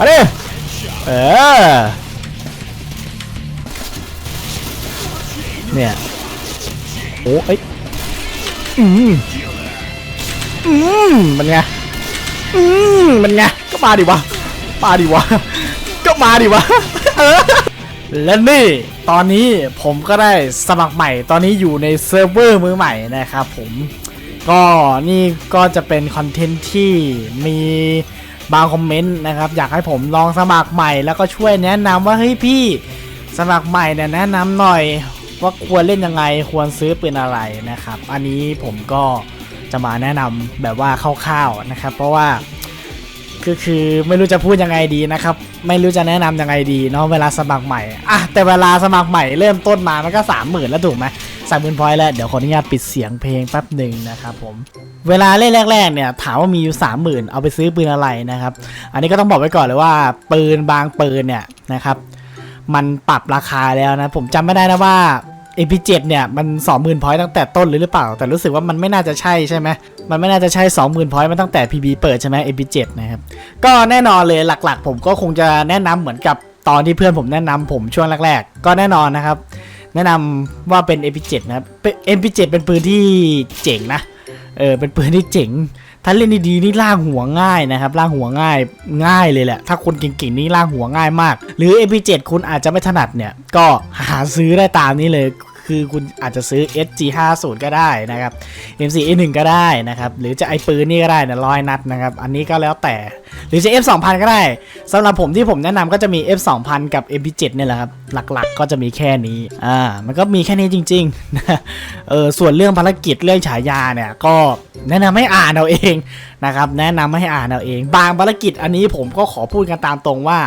มาดิเออเนี่ยโอ้เอ้ยอืมอืมมันไงอืมมันไงก็มาดิวะมาดิวะก็มาดิวะเออและนี่ตอนนี้ผมก็ได้สมัครใหม่ ตอนนี้อยู่ในเซิร์ฟเวอร์มือใหม่นะครับผม ก็นี่ก็จะเป็นคอนเทนต์ที่มี บางคอมเมนต์นะครับอยากให้ผมลองสมัครใหม่แล้วก็ช่วยแนะนำว่าเฮ้ยพี่สมัครใหม่เนี่ยแนะนำหน่อยว่าควรเล่นยังไงควรซื้อปืนอะไรนะครับ อันนี้ผมก็จะมาแนะนำแบบว่าคร่าวๆนะครับ เพราะว่าคือคือไม่รู้จะพูดยังไงดีนะครับ ไม่รู้จะแนะนำยังไงดีเนาะเวลาสมัครใหม่อะแต่เวลาสมัครใหม่เริ่มต้นมามันก็สามหมื่นแล้วถูกไหม สามหมื่นพอยต์แล้ว เดี๋ยวขออนุญาตปิดเสียงเพลงแป๊บหนึ่งนะครับผม เวลาเล่นแรก ๆ เนี่ย ถามว่ามีอยู่สามหมื่นเอาไปซื้อปืนอะไรนะครับ อันนี้ก็ต้องบอกไว้ก่อนเลยว่า ปืนบางปืนเนี่ยนะครับ มันปรับราคาแล้วนะ ผมจำไม่ได้นะว่า MP7 เนี่ยมัน 20,000พอยต์ตั้งแต่ต้นหรือเปล่า แต่รู้สึกว่ามันไม่น่าจะใช่ใช่ไหมมันไม่น่าจะใช่ 20,000พอยต์มาตั้งแต่ PB เปิดใช่ไหม MP7 นะครับก็แน่นอนเลยหลักๆ ผมก็คงจะแนะนำเหมือนกับตอนที่เพื่อนผมแนะนำผมช่วงแรก ๆ ก็แน่นอนนะครับ แนะนำว่าเป็น MP7 นะครับเป็น MP7 เป็นปืนที่เจ๋งนะ เออ เป็นปืนที่เจ๋ง ถ้าเล่นดีๆนี่ล่างหัวง่ายนะครับ ล่างหัวง่าย ง่ายเลยแหละ ถ้าคนเก่งๆนี่ล่างหัวง่ายมาก หรือ MP7 คุณอาจจะไม่ถนัดเนี่ย ก็หาซื้อได้ตามนี้เลย คือคุณอาจจะซื้อ SG50 ก็ได้นะครับ M4A1 ก็ได้นะครับ หรือจะไอปืนนี่ก็ได้นะร้อยนัดนะครับ อันนี้ก็แล้วแต่ หรือจะ F2000 ก็ได้สำหรับผมที่ผมแนะนำก็จะมี F2000 กับ MP7 เนี่ยแหละครับ หลักๆ ก็จะมีแค่นี้ อ่า มันก็มีแค่นี้จริงๆนะเออส่วนเรื่องภารกิจเรื่องฉายาเนี่ย ก็แนะนำให้อ่านเอาเองนะครับ แนะนำให้อ่านเอาเอง บางภารกิจอันนี้ผมก็ขอพูดกันตามตรงว่า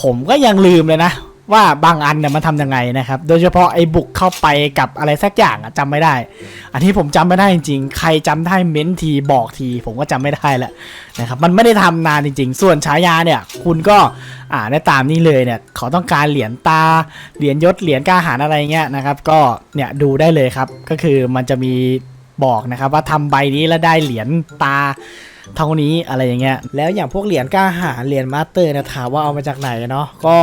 ผมก็ยังลืมเลยนะ ว่าบางอันเนี่ยมันทำยังไงนะครับ โดยเฉพาะไอ้บุกเข้าไปกับอะไรสักอย่างอะจำไม่ได้ อันนี้ผมจำไม่ได้จริงๆ ใครจำได้เม้นทีบอกที ผมก็จำไม่ได้แล้วนะครับมันไม่ได้ทำนานจริง ๆ ส่วนฉายาเนี่ย คุณก็อ่านได้ตามนี้เลยเนี่ยเขาต้องการเหรียญตาเหรียญยศเหรียญกล้าหารอะไรเงี้ยนะครับ ก็เนี่ยดูได้เลยครับ ก็คือมันจะมีบอกนะครับว่าทำใบนี้แล้วได้เหรียญตาเท่านี้อะไรอย่างเงี้ยแล้วอย่างพวกเหรียญกล้าหาเหรียญมาสเตอร์เนะถามว่าเอามาจากไหนเนาะก็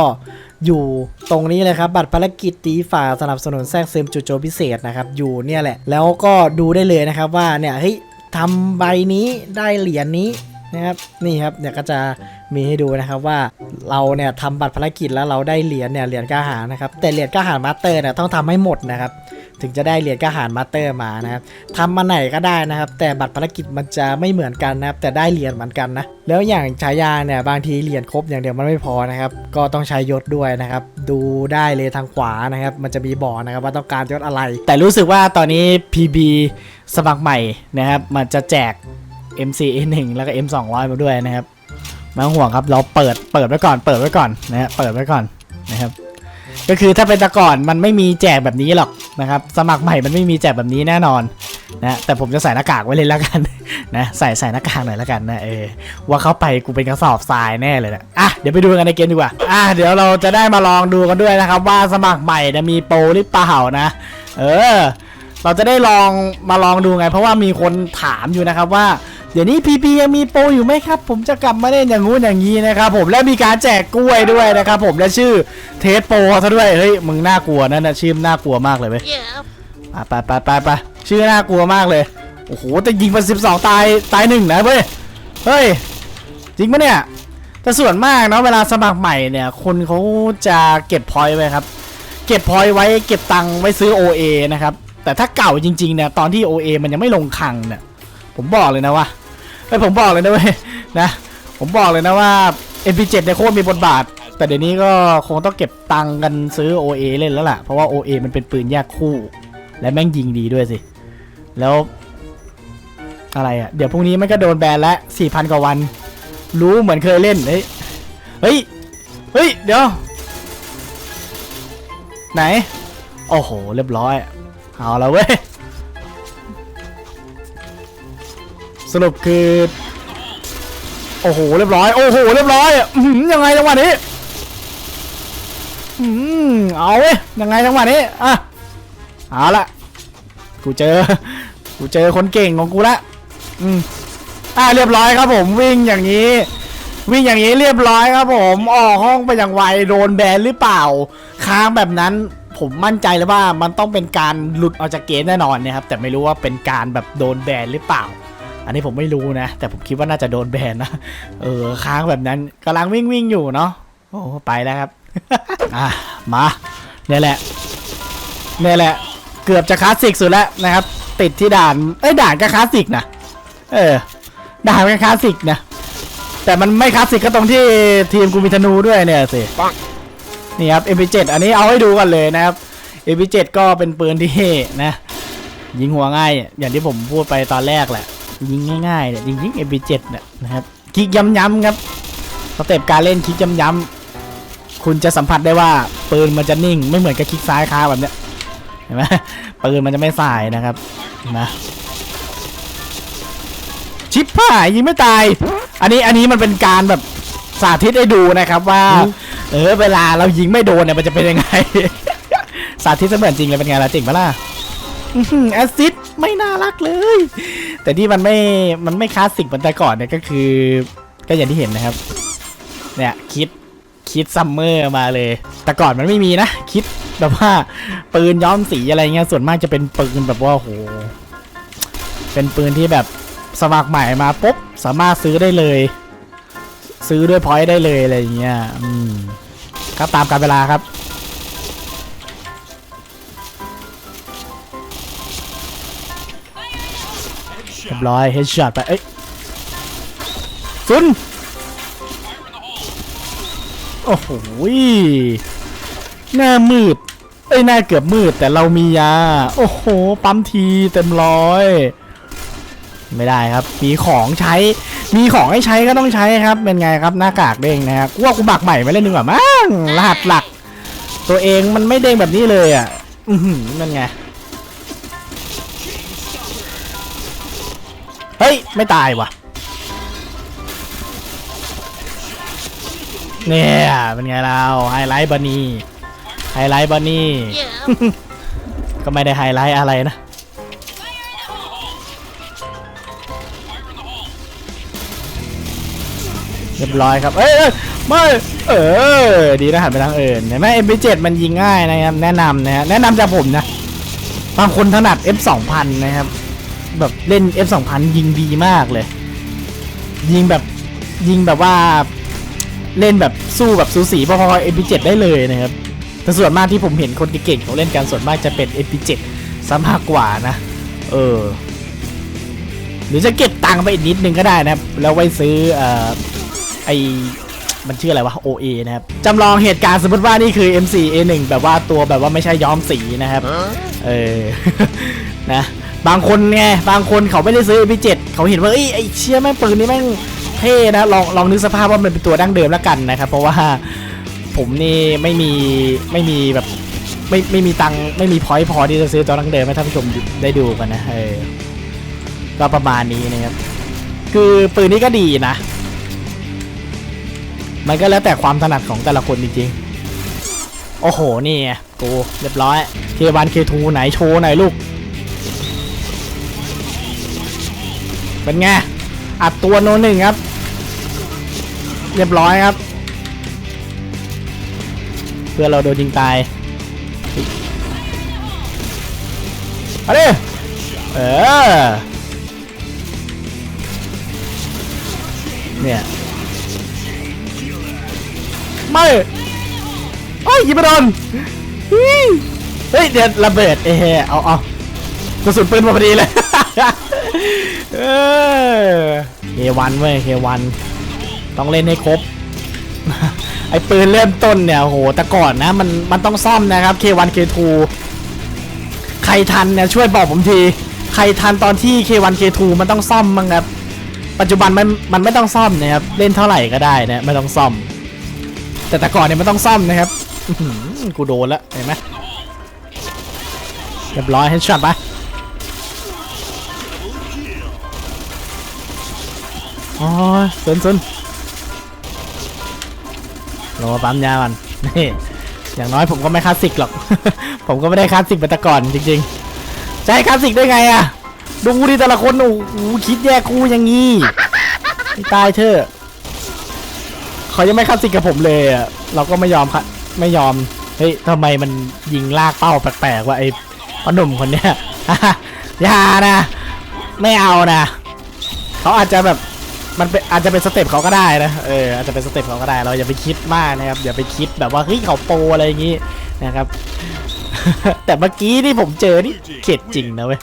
อยู่ตรงนี้เลยครับ บัตรภารกิจตีฝ่าสนับสนุนแทรกซึมจุดโจพิเศษนะครับ อยู่เนี่ยแหละ แล้วก็ดูได้เลยนะครับว่าเนี่ยเฮ้ยทำใบนี้ได้เหรียญนี้นะครับนี่ครับเนี่ยก็จะมีให้ดูนะครับว่าเราเนี่ยทำบัตรภารกิจแล้วเราได้เหรียญเนี่ยเหรียญกล้าหานะครับแต่เหรียญกล้าหาญมาสเตอร์เนี่ยต้องทำให้หมดนะครับ ถึงจะได้เหรียญกหารมาสเตอร์มานะครับทำมาไหนก็ได้นะครับ แต่บัตรภารกิจมันจะไม่เหมือนกันนะครับ แต่ได้เหรียญเหมือนกันนะ แล้วอย่างฉายาเนี่ยบางทีเหรียญครบอย่างเดียวมันไม่พอนะครับ ก็ต้องใช้ยศด้วยนะครับ ดูได้เลยทางขวานะครับ มันจะมีบอกนะครับว่าต้องการยศอะไร แต่รู้สึกว่าตอนนี้ PB สมัครใหม่นะครับ มันจะแจก MCA1 แล้วก็ M200 มาด้วยนะครับไม่ต้องห่วงครับ เราเปิด เปิดไว้ก่อน เปิดไว้ก่อนนะฮะ เปิดไว้ก่อน ก็คือถ้าเป็นต่ก่อนมันไม่มีแจกแบบนี้หรอกนะครับ สมัครใหม่มันไม่มีแจกแบบนี้แน่นอนนะแต่ผมจะใส่หน้ากากไว้เลยแล้วกันนะใส่ใส่หน้ากากหน่อยแล้วกันนะเออว่าเข้าไปกูเป็นกระสอบทรายแน่เลยนะอะเดี๋ยวไปดูกันในเกมดีกว่าอะเดี๋ยวเราจะได้มาลองดูกันด้วยนะครับ ว่าสมัครใหม่เนี่ยมีโปรหรือเปล่านะ เออ เราจะได้ลองมาลองดูไง เพราะว่ามีคนถามอยู่นะครับว่า เดี๋ยวนี้พีพียังมีโปรอยู่ไหมครับ ผมจะกลับมาเล่นอย่างงู้นอย่างนี้นะครับผมและมีการแจกกล้วยด้วยนะครับผมและชื่อเทสโปรซะด้วยเฮ้ยมึงน่ากลัวนั่นนะชื่อน่ากลัวมากเลยเว้ย Yeah. อะไปไปไปไปชื่อน่ากลัวมากเลยโอ้โหแต่ยิงไปสิบสองตายตายหนึ่งนะเว้ยเฮ้ยจริงปะเนี่ยแต่ส่วนมากเนาะเวลาสมัครใหม่เนี่ย คนเขาจะเก็บพอยต์ไว้ครับ เก็บพอยต์ไว้เก็บตังค์ไว้ซื้อ OA นะครับแต่ถ้าเก่าจริงๆเนี่ยตอนที่ OA มันยังไม่ลงคลังเนี่ยผมบอกเลยนะว่า ไอ้ผมบอกเลยนะเว้ยนะ ผมบอกเลยนะว่า MP7 เนี่ยโคตรมีบทบาท แต่เดี๋ยวนี้ก็คงต้องเก็บตังค์กันซื้อ OA เล่นแล้วล่ะ เพราะว่า OA มันเป็นปืนแยกคู่ และแม่งยิงดีด้วยสิ แล้ว อะไรอะ เดี๋ยวพรุ่งนี้มันก็โดนแบนล้ว4,000 กว่าวัน รู้เหมือนเคยเล่น เฮ้ย เฮ้ย เฮ้ย เดี๋ยว ไหน โอ้โห เรียบร้อย เอาแล้วเว้ย สรุปคือ โอ้โห เรียบร้อย โอ้โห เรียบร้อยอืยังไงจังหวะนี้อืมเอาเว้ยยังไงจังหวะนี้อะเอาละกูเจอ กูเจอคนเก่งของกูละอืมอ่าเรียบร้อยครับผมวิ่งอย่างนี้ วิ่งอย่างนี้เรียบร้อยครับผมออกห้องไปอย่างไวโดนแบนหรือเปล่า ค้างแบบนั้นผมมั่นใจเลยว่ามันต้องเป็นการหลุดออกจากเกมแน่นอนนะครับแต่ไม่รู้ว่าเป็นการแบบโดนแบนหรือเปล่า อันนี้ผมไม่รู้นะ แต่ผมคิดว่าน่าจะโดนแบนนะ เออค้างแบบนั้นกำลังวิ่งวิ่งอยู่เนาะ โอ้ไปแล้วครับ อะมาเนี่ยแหละเนี่ยแหละ เกือบจะคลาสสิกสุดแล้วนะครับ ติดที่ด่าน เอ้ยด่านก็คลาสสิกนะ เออ ด่านก็คลาสสิกนะ แต่มันไม่คลาสสิกก็ตรงที่ทีมกูมีธนูด้วยเนี่ยสินี่ครับ MP7 อันนี้เอาให้ดูกันเลยนะครับ MP7 ก็เป็นปืนที่นะยิงหัวง่าย อย่างที่ผมพูดไปตอนแรกแหละ ยิงง่ายๆเนี่ยยิงยิง MP7 เนี่ยนะครับคลิกย้ำๆครับสเต็ปการเล่นคลิกย้ำๆคุณจะสัมผัสได้ว่าปืนมันจะนิ่งไม่เหมือนกับคลิกซ้ายค้างแบบเนี้ยเห็นไหมปืนมันจะไม่สายนะครับนะชิปผ่ายยิงไม่ตาย อันนี้อันนี้มันเป็นการแบบสาธิตให้ดูนะครับว่า เออเวลาเรายิงไม่โดนเนี่ยมันจะเป็นยังไง สาธิตเสมือนจริงเลยเป็นไงล่ะจริงปะล่ะแอสซิด ไม่น่ารักเลย แต่ที่มันไม่มันไม่คลาสสิกเหมือนแต่ก่อนเนี่ยก็คือ ก็อย่างที่เห็นนะครับ เนี่ยคิดคิดซัมเมอร์มาเลย แต่ก่อนมันไม่มีนะ คิดแบบว่าปืนย้อมสีอะไรเงี้ยส่วนมากจะเป็นปืนแบบว่าโหเป็นปืนที่แบบสมัครใหม่มาปุ๊บสามารถซื้อได้เลย ซื้อด้วยพอยต์ได้เลยอะไรอย่างเงี้ยอืมครับตามการเวลาครับ ร้อยเฮดช็อตไป เอ้ยซุนโอ้โหหน้ามืด เอ้ย หน้าเกือบมืดแต่เรามียา โอ้โห ปั๊มทีเต็มร้อย ไม่ได้ครับ มีของใช้ มีของให้ใช้ก็ต้องใช้ครับ เป็นไงครับหน้ากากเด้งนะครับว่ากูบักใหม่ไม่เล่นดีกว่ามั้งรหัสหลัก ตัวเองมันไม่เด้งแบบนี้เลยอะ อือหือนั่นไง ฮ้ย ไม่ตายว่ะ เนี่ย เป็นไงเราไฮไลท์บันนี่ไฮไลท์บันนี่ก็ไม่ได้ไฮไลท์อะไรนะ เรียบร้อยครับเอ้ยเอ้ยไม่เออ ดีนะหันไปทางอื่นเห็นไหม MP7 มันยิงง่ายนะครับ แนะนำนะฮะแนะนำจากผมนะบางคนถนัด F2000 นะครับ แบบเล่น F2000 ยิงดีมากเลย ยิงแบบยิงแบบว่าเล่นแบบสู้แบบสูสีพอๆ MP7 ได้เลยนะครับแต่ส่วนมากที่ผมเห็นคนเก่งๆเขาเล่นกันส่วนมากจะเป็น MP7 ซะมากกว่านะ เออ หรือจะเก็บตังค์ไปอีกนิดนึงก็ได้นะครับ แล้วไว้ซื้อเอ่อไอมันชื่ออะไรวะ OA นะครับ จำลองเหตุการณ์สมมติว่านี่คือ M4 A1 แบบว่าตัวแบบว่าไม่ใช่ย้อมสีนะครับ เออ นะ บางคนไงบางคนเขาไม่ได้ซื้อ MP7 เขาเห็นว่าเอ้ยไอ้เชี่ยแม่งปืนนี่แม่งเท่นะลองลองนึกสภาพว่ามันเป็นตัวดั้งเดิมแล้วกันนะครับ เพราะว่าผมนี่ไม่มีไม่มีแบบไม่ไม่มีตังไม่มีพอยต์พอที่จะซื้อตัวดั้งเดิมให้ท่านผู้ชมได้ดูกันนะเออก็ประมาณนี้นะครับ คือปืนนี้ก็ดีนะ มันก็แล้วแต่ความถนัดของแต่ละคนจริงๆโอ้โหนี่กูเรียบร้อย K1 K2 ไหนโชว์หน่อยลูก เป็นไง อัดตัวโนหนึ่งครับ เรียบร้อยครับ เพื่อเราโดนยิงตายมาดิเออ เนี่ย ไม่โอ้ยยิงไม่โดนเฮ้ยเดี๋ยวระเบิดเอ้ยเอาเอากระสุนปืนมาพอดีเลย เออเควันเว้ยเควัน ต้องเล่นให้ครบ ไอปืนเริ่มต้นเนี่ยโหแต่ก่อนนะ มันมันต้องซ่อมนะครับ K1 K2 ใครทันเนี่ยช่วยบอกผมที ใครทันตอนที่ K1 K2 มันต้องซ่อมมั้งครับ ปัจจุบันมันมันไม่ต้องซ่อมนะครับ เล่นเท่าไหร่ก็ได้นะไม่ต้องซ่อม แต่แต่ก่อนเนี่ยมันต้องซ่อมนะครับกูโดนแล้วเห็นไหมเรียบร้อยให้ช็อตไป อ๋อซุนซุนลงมาปั๊มยามันนี่อย่างน้อยผมก็ไม่คลาสสิกหรอก ผมก็ไม่ได้คลาสสิกมือนแต่ก่อนจริงๆจะให้คลาสสิกได้ไงอะดูดิแต่ละคนโอ้โหคิดแยกกูอย่างงี้ตายเถอะเขายังไม่คัดสิกกับผมเลยอะเราก็ไม่ยอมคัดไม่ยอมเฮ้ยทำไมมันยิงลากเป้าแปลกๆวะไอ้พ่อหนุ่มคนเนี้ยอย่านะ ไม่เอานะ เขาอาจจะแบบ มันเป็นอาจจะเป็นสเต็ปเขาก็ได้นะ เอออาจจะเป็นสเต็ปเขาก็ได้ เราอย่าไปคิดมากนะครับ อย่าไปคิดแบบว่าเฮ้ยเขาโปรอะไรอย่างงี้นะครับ แต่เมื่อกี้ที่ผมเจอนี่เข็ดจริงนะเว้ย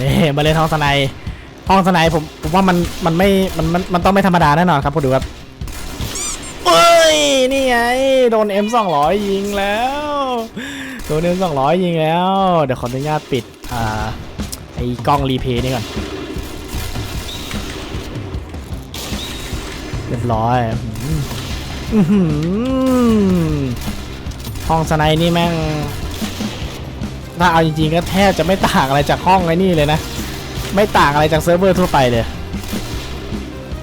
นี่มาเล่นห้องสไนห้องสไนผมผมว่ามันมันไม่มันมันมันต้องไม่ธรรมดาแน่นอนครับพอดูครับเอ้ยนี่ไงโดน M 2 0 0 ยิงแล้วโดน M 2 0 0 ยิงแล้ว เดี๋ยวขออนุญาตปิดอ่าไอ้กล้องรีเพย์นี่ก่อน เรียบร้อยห้องสไนนี่แม่ง ถ้าเอาจริงๆก็แทบจะไม่ต่างอะไรจากห้องไอ้นี่เลยนะ ไม่ต่างอะไรจากเซิร์ฟเวอร์ทั่วไปเลย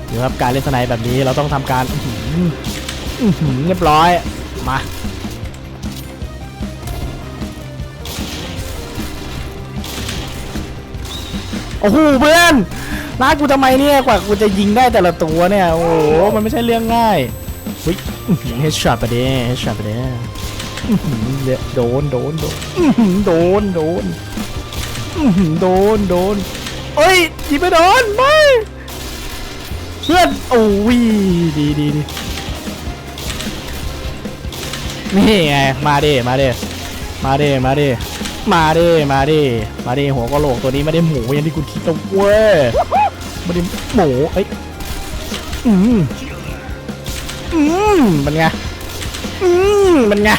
เดี๋ยวครับการเล่นสไนแบบนี้เราต้องทำการเรียบร้อย มา โอ้โหเพื่อนร้านกูทำไมเนี่ยกว่ากูจะยิงได้แต่ละตัวเนี่ยโอ้โหมันไม่ใช่เรื่องง่ายเฮ้ยเฮดช็อตไปเด้เฮดช็อตไปเด้อื้อหือเดี๋ยวโดนโดนโดนโดนโดนโดนโดนเอ้ยยิงไม่โดนไม่เพื่อนโอ้ยดีดีดีนี่ไงมาเดิมาเดิมาเดิมาเดิ มาดิ มาดิ มาดิ หัวกะโหลกตัวนี้ไม่ได้หมูอย่างที่คุณคิดนะเว้ยไม่ได้หมูเอ้ย อืม อืม มันไง อืม มันไง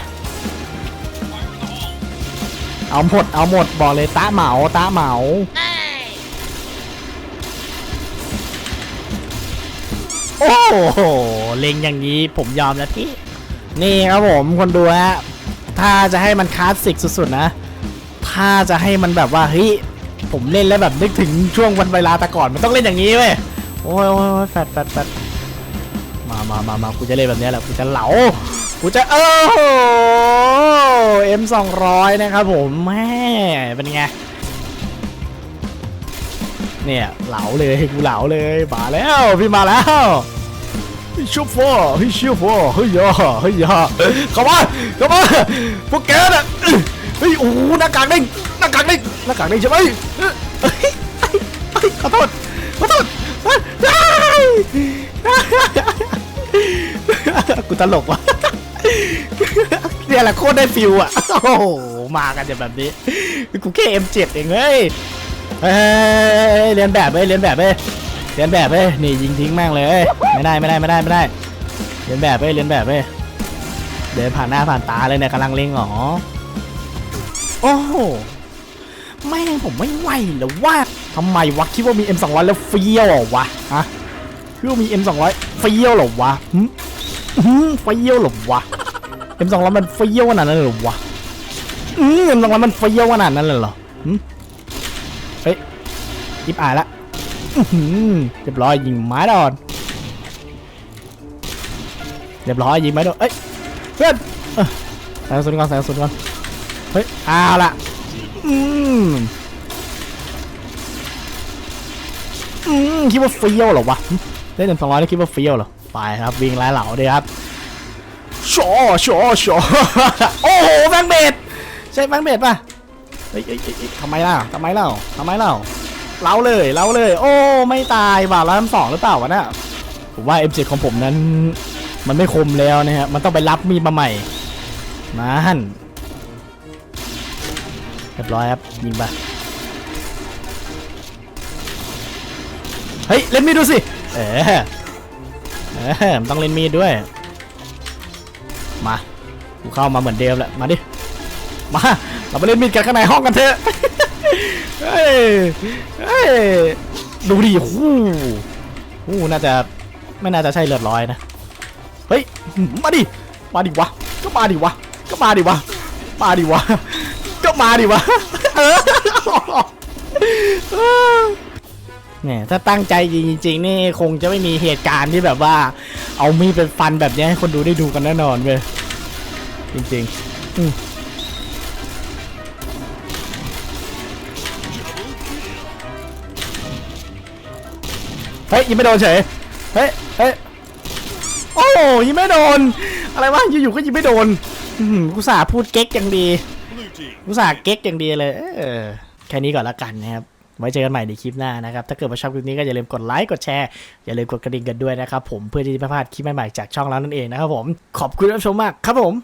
เอาหมด เอาหมด บอกเลยตาเหมาตาเหมาโอ้โห เล็งอย่างนี้ผมยอมแล้วพี่ นี่ครับผมคนดูฮะ ถ้าจะให้มันคลาสสิกสุดๆนะ ถ้าจะให้มันแบบว่าเฮ้ยผมเล่นแล้วแบบนึกถึงช่วงวันเวลาแต่ก่อนมันต้องเล่นอย่างนี้เว้ยโอ้ยโอ้ยแฟดแฟดแฟดมามามามากูจะเล่นแบบนี้แหละกูจะเหลากูจะเออเอ็มสองร้อยนะครับผมแม่เป็นไงเนี่ยเหลาเลยกูเหลาเลยมาแล้วพี่มาแล้วพี่ชูฟอร์พี่ชูฟอร์เฮ้ยยาเฮ้ยยาเข้ามาเข้ามาพวกแกน่ะ เฮ้ยโอ้หน้ากากเด้งหน้ากากเด้งหน้ากากเด้งใช่ไหมเอ้ยเอ้ยเอ้ยขอโทษขอโทษกูตลกว่ะเนี่ยแหละโคตรได้ฟิลอะ โอ้โห มากันแบบนี้ กูแค่ M7 เองเฮ้ยเฮ้ยเรียนแบบเว้ยเรียนแบบเว้ยเรียนแบบเว้ยนี่ยิงทิ้งแม่งเลยไม่ได้ไม่ได้ไม่ได้ไม่ได้ เรียนแบบเว้ยเรียนแบบเว้ยเดินผ่านหน้าผ่านตาเลยเนี่ยกำลังเล็งหรอ โอ้โหแม่งผมไม่ไหวแล้วว่าทำไมวะคิดว่ามี M200 แล้วเฟี้ยวเหรอวะฮะคิดว่ามี M200 เฟี้ยวเหรอวะหึหึเฟี้ยวเหรอวะ M200 มันเฟี้ยวขนาดนั้นเหรอวะอืม M200 มันเฟี้ยวขนาดนั้นเลยเหรอหึเฮ้ยยิบอายละเรียบร้อยยิงไม้ดอนเรียบร้อยยิงไม้ดอนเอ้ยเพื่อนเออใส่กระสุนก่อนใส่กระสุนก่อน เฮ้ยเอาละอืมอืมคิดว่าเฟี้ยวเหรอวะหึเล่นเต็มสองร้อยแล้วคิดว่าเฟี้ยวเหรอไปครับวิ่งไล่เหล่าเลยครับชอชอชอโอ้โหแบงเบดใช่แบงเบดป่ะเฮ้ยเฮ้ยเฮ้ยทำไมล่ะทำไมเล่าทำไมเล่าเล้าเลยเล้าเลย โอ้ไม่ตายบาทละสองหรือเปล่าวะน่ะผมว่า M7 ของผมนั้น มันไม่คมแล้วนะฮะมันต้องไปรับมีดมาใหม่นั่น เรียบร้อยครับยิงไปเฮ้ยเล่นมีดดูสิเออเออต้องเล่นมีดด้วย มากูเข้ามาเหมือนเดิมแหละมาดิมาเราไปเล่นมีดกันข้างในห้องกันเถอะเฮ้ยเฮ้ยดูดิหู้หู้น่าจะไม่น่าจะใช่เลือดร้อยนะเฮ้ยมาดิมาดิวะก็มาดิวะก็มาดิวะมาดิวะ ก็มาดิวะเนี่ยถ้าตั้งใจจริงๆนี่คงจะไม่มีเหตุการณ์ที่แบบว่า เอามีดเป็นฟันแบบนี้ให้คนดูได้ดูกันแน่นอนเว้ยจริงๆอืเฮ้ยยิงไม่โดนเฉย เฮ้ย เฮ้ย โอ้ยิงไม่โดน อะไรวะอยู่ๆก็ยิงไม่โดนหือกูสาพูดเก๊กอย่างดี Blue team. กูสาห์เก๊กอย่างดีเลยเออแค่นี้ก่อนละกันนะครับไว้เจอกันใหม่ในคลิปหน้านะครับ ถ้าเกิดว่าชอบคลิปนี้ก็อย่าลืมกดไลค์ กดแชร์ อย่าลืมกดกระดิ่งกันด้วยนะครับผม เพื่อที่จะไม่พลาดคลิปใหม่ๆจากช่องเรานั่นเองนะครับผม ขอบคุณที่รับชมมากครับผม